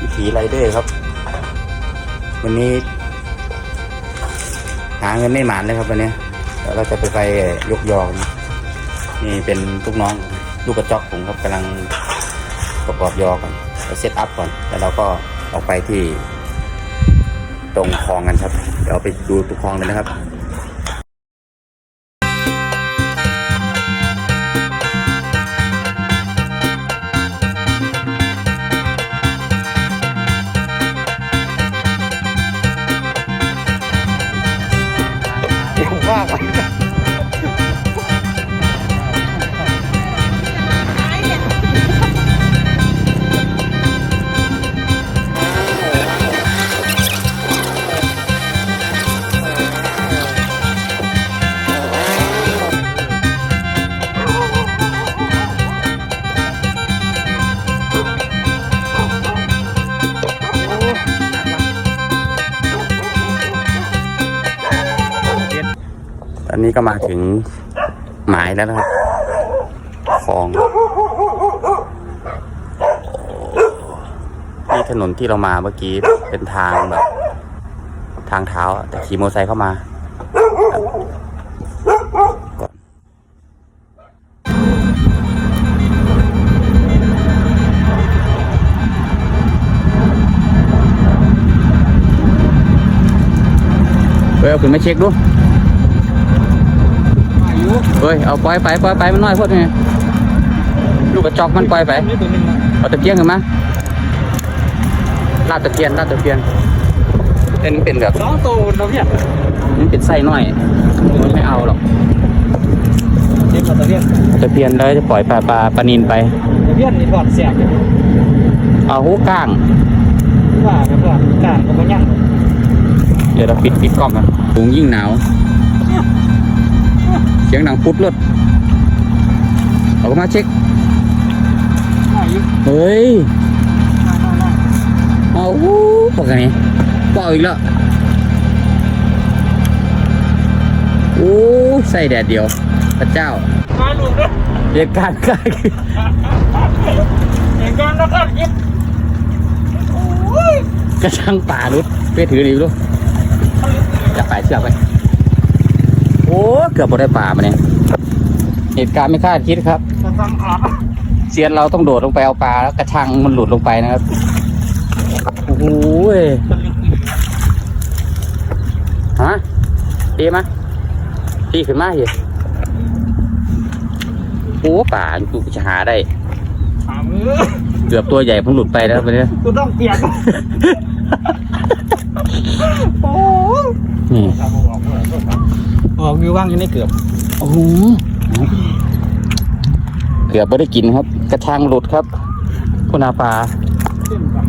วิถีไรเดอร์ครับ วันนี้ หาเงินไม่หมานเลยครับวันนี้เดี๋ยวเราจะไปไปยกยอกันนี่เป็นลูกน้องลูกกระจอกผมครับกำลังประกอบยอก่อนเซตอัพก่อน แล้วเราก็ออกไปที่ตรงคลองกันครับ เดี๋ยวไปดูตรงคลองเลยนะครับ ว่า อนนี้ก็มาถึงหมายแล้วนะครับคลองนี่ถนนที่เรามาเมื่อกี้เป็นทางแบบ ทางเท้า แต่ขี่มอเตอร์ไซค์เข้ามาก่อนเฮ้ยเอาขึ้นมาเช็คดู เฮ้ย เอาปล่อยไปปล่อยไปมันน้อยโพดไงลูกกระจอกมันปล่อยไปนี่ตัวหนึงนะเอาตะเกียงขึ้นมาลาดตะเกียงลาดตะเกียงเป็นเป็นแบบสองตัวเราเนี่ยมันเป็นไส้น้อยมันไม่เอาหรอกเจ็บมาตะเพียนตะเพียนแล้วจะปล่อยปลาปลาปลานินไปตะเพียนนี่ถอดเสียบเอาหูก้างว่ากันว่าการก็บ่ยั่งเดี๋ยวเราปิดปิดกล้องกันถุงยิ่งหนาว เสียงดังปุ๊ดเลือดออกมาเช็คเฮ้ยเอาหูปกไงเปล่าอีกแล้วโอ้ใส่แดดเดียว พระเจ้าเหตุการณ์กล้เห็นกันแล้วก็ยิบกระชังป่ารุดเพื่อถือดีรู้จับไปเชือกไป โอ้เกือบบ่ได้ป่ามาเนี่ยเหตุการณ์ไม่คาดคิดครับจะทำอาบเซียนเราต้องโดดลงไปเอาปลาแล้วกระชังมันหลุดลงไปนะครับโอ้โหยฮะตีมาตีขึ้นมาเหรอโอ้ป่ากูจะหาได้ถามเออเกือบตัวใหญ่ผมหลุดไปแล้วไปเนี่ยกูต้องเปลี่ยนโอ้นี่ ออกอยู่ว่างอยู่ในเกือบโอ้โหเกือบไม่ได้กินครับ กระชังหลุดครับ คุณอาปลาเส้นกัน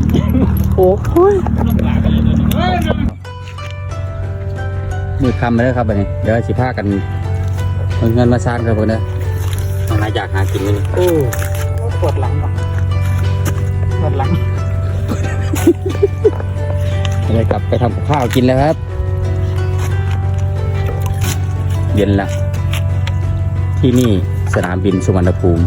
โอ้ยเฮ้ยมือคำไปเลยครับอันนี้ เดี๋ยวสิพากันเอาเงินมาสร้างครับเพื่อนนะเอาหาอยากหากินไหมนี่โอ้ปวดหลังว่ะปวดหลังเลยกลับไปทำกับข้าวกินแล้วครับ เย็นละที่นี่สนามบินสุวรรณภูมิ